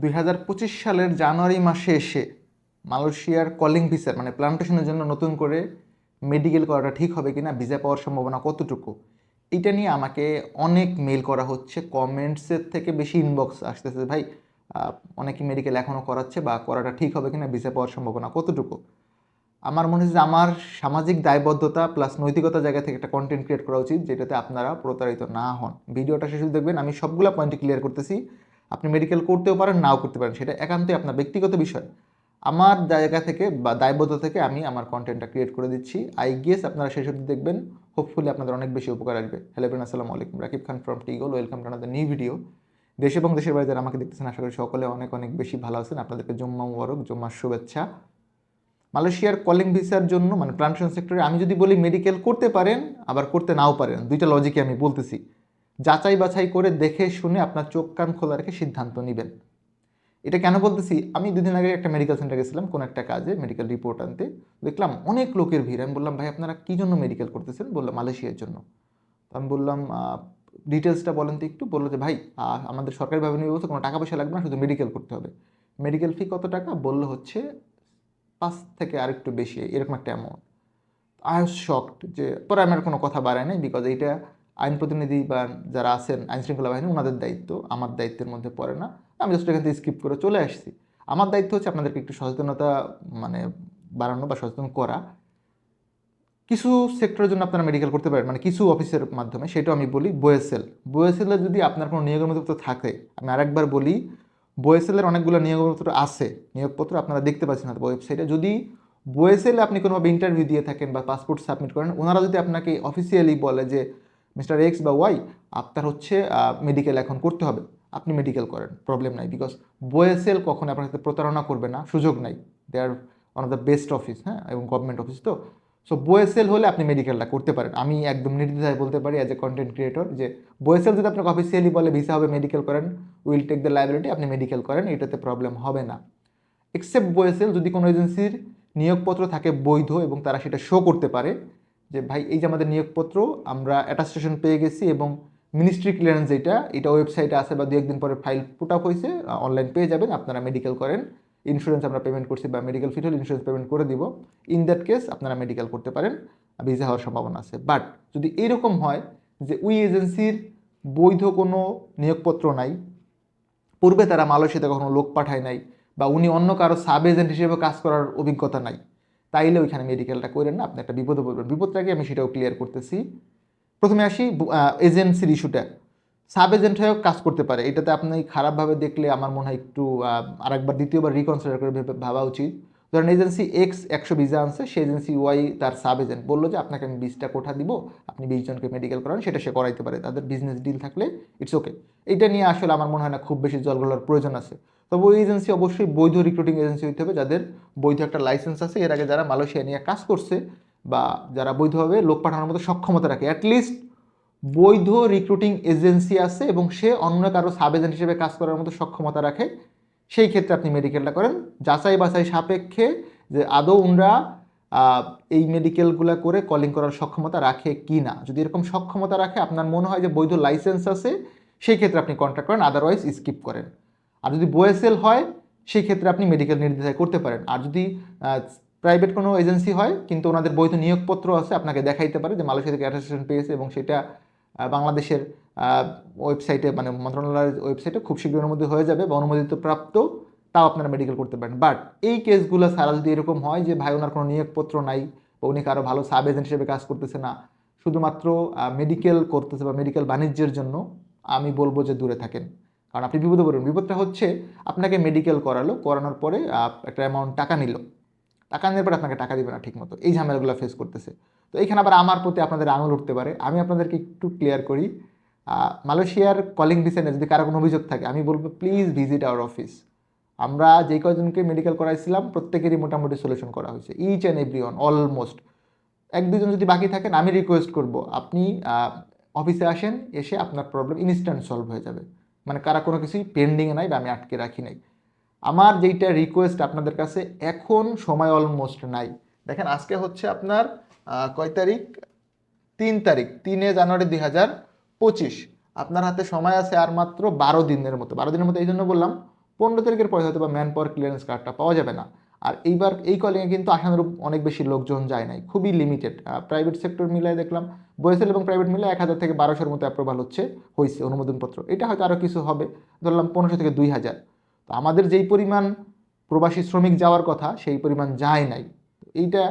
দুই হাজার পঁচিশ সালের জানুয়ারি মাসে এসে মালয়েশিয়ার কলিং ভিসার মানে প্লান্টেশনের জন্য নতুন করে মেডিকেল করাটা ঠিক হবে কিনা, ভিসা পাওয়ার সম্ভাবনা কতটুকু, এটা নিয়ে আমাকে অনেক মেল করা হচ্ছে কমেন্টসের থেকে বেশি ইনবক্স আসতেছে, ভাই অনেকে মেডিকেল এখনও করাচ্ছে বা করাটা ঠিক হবে কিনা, ভিসা পাওয়ার সম্ভাবনা কতটুকু? আমার মনে হচ্ছে যে আমার সামাজিক দায়বদ্ধতা প্লাস নৈতিকতা জায়গা থেকে একটা কন্টেন্ট ক্রিয়েট করা উচিত, যেটাতে আপনারা প্রতারিত না হন। ভিডিওটা শেষে দেখবেন, আমি সবগুলো পয়েন্ট ক্লিয়ার করতেছি। আপনি মেডিকেল করতেও পারেন, নাও করতে পারেন, সেটা একান্তই আপনার ব্যক্তিগত বিষয়। আমার জায়গা থেকে বা দায়বদ্ধতা থেকে আমি আমার কন্টেন্টটা ক্রিয়েট করে দিচ্ছি। আই গেস আপনারা সেই অবধি দেখবেন হোপফুলি আপনাদের অনেক বেশি উপকার আসবে। হ্যালো ফ্রেন্ড আসসালামু আলাইকুম। Rakib Khan from টিগোল welcome to another new video দেশ এবং দেশের বাইরে যারা আমাকে দেখতেছেন, আশা করি সকলে অনেক অনেক বেশি ভালো আছেন। আপনাদেরকে জম্মা মুবারক জুম্মার শুভেচ্ছা। মালয়েশিয়ার কলিং ভিসার জন্য মানে প্লান্টেশন সেক্টরে আমি যদি বলি মেডিকেল করতে পারেন, আবার করতে নাও পারেন, দুইটা লজিকে আমি বলতেছি। যাচাই বাছাই করে দেখে শুনে আপনার চোখ কান খোলা রেখে সিদ্ধান্ত নেবেন। এটা কেন বলতেছি? আমি দুদিন আগে একটা মেডিকেল সেন্টার গেছিলাম, কোনো একটা কাজে মেডিকেল রিপোর্ট আনতে। দেখলাম অনেক লোকের ভিড়। আমি বললাম, ভাই, আপনারা কী জন্য মেডিকেল করতেছেন? বললাম, মালয়েশিয়ার জন্য। তো আমি বললাম ডিটেলসটা বলেন তো একটু। বলল যে, ভাই আমাদের সরকারিভাবে নিয়ে কোনো টাকা পয়সা লাগবে না, শুধু মেডিকেল করতে হবে। মেডিকেল ফি কত টাকা? বলল হচ্ছে পাঁচ থেকে আর একটু বেশি, এরকম একটা অ্যামাউন্ট আই শকড যে, পরে আমার কোনো কথা বাড়ায় নাই বিকজ এইটা আইন প্রতিনিধি বা যারা আছেন আইন শৃঙ্খলা বাহিনী ওনাদের দায়িত্ব আমার দায়িত্বের মধ্যে পড়ে না। আমি জাস্ট এখান থেকে স্কিপ করে চলে আসছি। আমার দায়িত্ব হচ্ছে আপনাদেরকে একটু সচেতনতা মানে বাড়ানো বা সচেতন করা। কিছু সেক্টরের জন্য আপনারা মেডিকেল করতে পারেন মানে কিছু অফিসের মাধ্যমে, সেটাও আমি বলি বোয়েসেল বোয়েসেলে যদি আপনার কোনো নিয়োগপত্র থাকে, আমি আরেকবার বলি বোয়েসেলের অনেকগুলো নিয়োগপত্র আছে, নিয়োগপত্র আপনারা দেখতে পাচ্ছেন হয়তো ওয়েবসাইটে যদি বোয়েসেলে আপনি কোনোভাবে ইন্টারভিউ দিয়ে থাকেন বা পাসপোর্ট সাবমিট করেন ওনারা যদি আপনাকে অফিসিয়ালি বলে যে মিস্টার এক্স বা ওয়াই, আপনার হচ্ছে মেডিকেল এখন করতে হবে। আপনি মেডিকেল করেন প্রবলেম নাই। বিকজ বোয়েসেল কখন আপনার সাথে প্রতারণা করবে না, সুযোগ নাই। They are one of the best office হ্যাঁ এবং গভর্নমেন্ট অফিস তো। সো বোয়েসেল হলে আপনি মেডিকেলটা করতে পারেন। আমি একদম নির্দ্বিধায় বলতে পারি অ্যাজ এ কন্টেন্ট ক্রিয়েটর যে বোয়েসেল যদি আপনাকে অফিসিয়ালি বলে ভিসা হবে মেডিকেল করেন উইল টেক দ্য লাইবিলিটি আপনি মেডিকেল করেন, এটাতে প্রবলেম হবে না। এক্সেপ্ট বোয়েসেল যদি কোনো এজেন্সির নিয়োগপত্র থাকে বৈধ এবং তারা সেটা শো করতে পারে যে ভাই, এই যে আমাদের নিয়োগপত্র, আমরা অ্যাটাস্টেশন পেয়ে গেছি এবং মিনিস্ট্রি ক্লিয়ারেন্স যেটা, এটা ওয়েবসাইটে আছে বা দু একদিন পরে ফাইল পুট আপ হয়েছে অনলাইন পেয়ে যাবেন, আপনারা মেডিকেল করেন ইন্স্যুরেন্স আমরা পেমেন্ট করছি বা মেডিকেল ফিট হলে ইন্স্যুরেন্স পেমেন্ট করে দিব। ইন দ্যাট কেস আপনারা মেডিকেল করতে পারেন ভিসা হওয়ার সম্ভাবনা আছে। বাট যদি এইরকম হয় যে উই এজেন্সির বৈধ কোনো নিয়োগপত্র নাই, পূর্বে তারা মালয়েশিয়াতে কখনো লোক পাঠায় নাই বা উনি অন্য কারও সাব এজেন্ট হিসেবে কাজ করার অভিজ্ঞতা নাই তাইলে ওইখানে মেডিকেলটা করেন না, আপনি একটা বিপদে পড়বেন। বিপদটাকে আমি সেটাও ক্লিয়ার করতেছি। প্রথমে আসি এজেন্সির ইস্যুটা সাব এজেন্ট হয়েও কাজ করতে পারে। এটাতে আপনি খারাপভাবে দেখলে আমার মনে হয় একটু আরেকবার, দ্বিতীয়বার রিকনসিডার করে ভেবে- ভাবা উচিত। ধরেন এজেন্সি এক্স একশো ভিসা আনছে সে এজেন্সি ওয়াই তার সাব এজেন্ট বলল যে, আপনাকে আমি বিশটা কোঠা দিব, আপনি বিশ জনকে মেডিকেল করান, সেটা সে করাইতে পারে, তাদের বিজনেস ডিল থাকলে ইটস ওকে এটা নিয়ে আসলে আমার মনে হয় না খুব বেশি জলগলার প্রয়োজন আছে। তবে ওই এজেন্সি অবশ্যই বৈধ রিক্রুটিং এজেন্সি হতে হবে, যাদের বৈধ একটা লাইসেন্স আছে, এর আগে যারা মালয়েশিয়া নিয়ে কাজ করছে বা যারা বৈধভাবে লোক পাঠানোর মতো সক্ষমতা রাখে অ্যাটলিস্ট বৈধ রিক্রুটিং এজেন্সি আছে এবং সে অন্য কারও সাব এজেন্ট হিসেবে কাজ করার মতো সক্ষমতা রাখে সেই ক্ষেত্রে আপনি মেডিকেলটা করেন। যাচাই বাছাই সাপেক্ষে যে আদৌ উনরা এই মেডিকেলগুলো করে কলিং করার সক্ষমতা রাখে কি না। যদি এরকম সক্ষমতা রাখে, আপনার মনে হয় যে বৈধ লাইসেন্স আছে, সেই ক্ষেত্রে আপনি কন্ট্যাক্ট করেন আদারওয়াইজ স্কিপ করেন। আর যদি বোয়েসেল হয়, সেই ক্ষেত্রে আপনি মেডিকেল নির্দ্বিধায় করতে পারেন। আর যদি প্রাইভেট কোনো এজেন্সি হয়, কিন্তু ওনাদের বৈধ নিয়োগপত্র আছে, আপনাকে দেখাইতে পারে যে মালয়েশিয়া থেকে অ্যাটাস্টেশন পেয়েছে এবং সেটা বাংলাদেশের ওয়েবসাইটে মানে মন্ত্রণালয়ের ওয়েবসাইটে খুব শীঘ্রের মধ্যে হয়ে যাবে বা অনুমোদিত প্রাপ্ত তাও আপনারা মেডিকেল করতে পারেন। বাট এই কেসগুলো সারা যদি এরকম হয় যে ভাই, ওনার কোনো নিয়োগপত্র নাই বা উনি কারও ভালো সাব এজেন্ট হিসেবে কাজ করতেছে না, শুধুমাত্র মেডিকেল করতেছে বা মেডিকেল বাণিজ্যের জন্য, আমি বলব যে দূরে থাকেন। কারণ আপনি বিপদে পড়বেন বিপদটা হচ্ছে, আপনাকে মেডিকেল করালো, করানোর পরে একটা অ্যামাউন্ট টাকা নিল। টাকা নেওয়ার পরে আপনাকে টাকা দিবে না ঠিক মতো এই ঝামেলাগুলো ফেস করতেছে। তো এইখানে আবার আমার প্রতি আপনাদের আঙুল উঠতে পারে। আমি আপনাদেরকে একটু ক্লিয়ার করি মালয়েশিয়ার কলিং ভিসেন্টে যদি কারও কোনো অভিযোগ থাকে, আমি বলব প্লিজ ভিজিট আওয়ার অফিস আমরা যে কয়জনকে মেডিকেল করাইছিলাম, প্রত্যেকেরই মোটামুটি সলিউশন করা হয়েছে। Each and every one almost এক, দুজন যদি বাকি থাকেন, আমি রিকোয়েস্ট করব, আপনি অফিসে আসেন, এসে আপনার প্রবলেম ইনস্ট্যান্ট সলভ হয়ে যাবে। মানে কারা কোনো কিছুই পেন্ডিংয়ে নাই বা আমি আটকে রাখি নাই। আমার যেইটা রিকোয়েস্ট আপনাদের কাছে এখন সময় অলমোস্ট নাই। দেখেন, আজকে হচ্ছে আপনার কয় তারিখ? তিন তারিখ, তিনে জানুয়ারি দুই হাজার পঁচিশ। আপনার হাতে সময় আছে আর মাত্র বারো দিনের মতো। বারো দিনের মতো এই জন্য বললাম, পনেরো তারিখের পরে হয়তো বা ম্যান পাওয়ার ক্লিয়ারেন্স কার্ডটা পাওয়া যাবে না। আর এইবার এই কলিংয়ে কিন্তু আশানুরূপ অনেক বেশি লোকজন যায় নাই, খুবই লিমিটেড প্রাইভেট সেক্টর মিলায় দেখলাম বয়েসেল এবং প্রাইভেট মিলে এক হাজার থেকে বারোশোর মতো অ্যাপ্রুভাল হচ্ছে হয়েছে অনুমোদনপত্র। এটা হয়তো আরও কিছু হবে, ধরলাম পনেরোশো থেকে দুই হাজার। তো আমাদের যেই পরিমাণ প্রবাসী শ্রমিক যাওয়ার কথা, সেই পরিমাণ যায় নাই। এইটা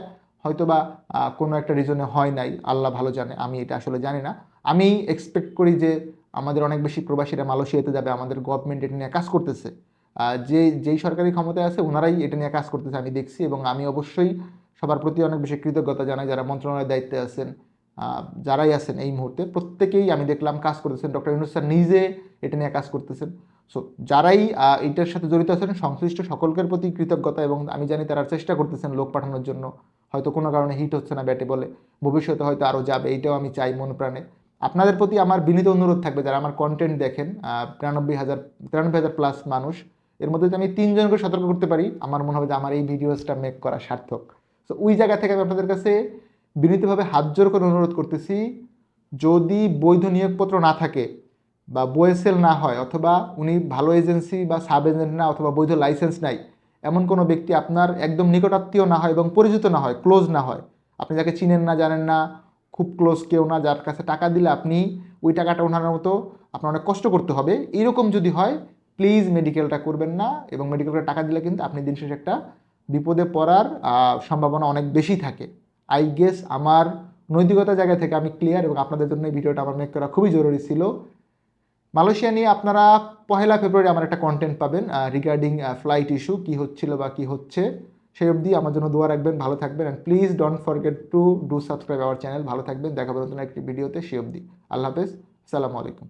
হয়তো বা কোনো একটা রিজনে হয় নাই। আল্লাহ ভালো জানে, আমি এটা আসলে জানি না। আমি এক্সপেক্ট করি যে আমাদের অনেক বেশি প্রবাসীরা মালয়েশিয়াতে যাবে, আমাদের গভর্নমেন্ট এটা নিয়ে কাজ করতেছে। যে, যেই সরকারি ক্ষমতায় আছে, ওনারাই এটা নিয়ে কাজ করতেছে, আমি দেখছি এবং আমি অবশ্যই সবার প্রতি অনেক বেশি কৃতজ্ঞতা জানাই, যারা মন্ত্রণালয়ের দায়িত্বে আছেন যারাই আছেন এই মুহূর্তে। প্রত্যেকেই আমি দেখলাম কাজ করতেছেন। ডক্টর ইউনুস নিজে এটা নিয়ে কাজ করতেছেন। সো যারাই এটার সাথে জড়িত আছেন, সংশ্লিষ্ট সকলকের প্রতি কৃতজ্ঞতা এবং আমি জানি তারা চেষ্টা করতেছেন লোক পাঠানোর জন্য। হয়তো কোনো কারণে হিট হচ্ছে না ব্যাটে বলে। ভবিষ্যতে হয়তো আরও যাবে এইটাও আমি চাই মন প্রাণে। আপনাদের প্রতি আমার বিনীত অনুরোধ থাকবে, যারা আমার কন্টেন্ট দেখেন তিরানব্বই হাজার তিরানব্বই হাজার প্লাস মানুষ, এর মধ্যে যদি আমি তিনজনকে সতর্ক করতে পারি, আমার মনে হবে যে আমার এই ভিডিওসটা মেক করা সার্থক। তো ওই জায়গা থেকে আমি আপনাদের কাছে বিনীতভাবে হাত জোর করে অনুরোধ করতেছি, যদি বৈধ নিয়োগপত্র না থাকে বা বোয়েসেল না হয় অথবা উনি ভালো এজেন্সি বা সাব এজেন্ট না অথবা বৈধ লাইসেন্স নাই, এমন কোনো ব্যক্তি আপনার একদম নিকটাত্মীয় না হয় এবং পরিচিত না হয়, ক্লোজ না হয়। আপনি যাকে চিনেন না, জানেন না, খুব ক্লোজ কেউ না, যার কাছে টাকা দিলে আপনি ওই টাকাটা ওঠানোর মতো আপনার অনেক কষ্ট করতে হবে। এরকম যদি হয় প্লিজ মেডিকেলটা করবেন না এবং মেডিকেলটা টাকা দিলে কিন্তু আপনি দিন শেষে একটা বিপদে পড়ার সম্ভাবনা অনেক বেশি থাকে। আই গেস আমার নৈতিকতা জায়গা থেকে আমি ক্লিয়ার এবং আপনাদের জন্য এই ভিডিওটা আমার মেক করা খুবই জরুরি ছিল। মালয়েশিয়া নিয়ে আপনারা পহেলা ফেব্রুয়ারি আমার একটা কন্টেন্ট পাবেন রিগার্ডিং ফ্লাইট ইস্যু কী হচ্ছিল বা কী হচ্ছে, সেই অবধি আমার জন্য দোয়া রাখবেন, ভালো থাকবেন and please don't forget to do subscribe our channel ভালো থাকবেন, দেখা নতুন একটি ভিডিওতে সে অবধি। আল্লাহ হাফেজ, সালামু আলাইকুম।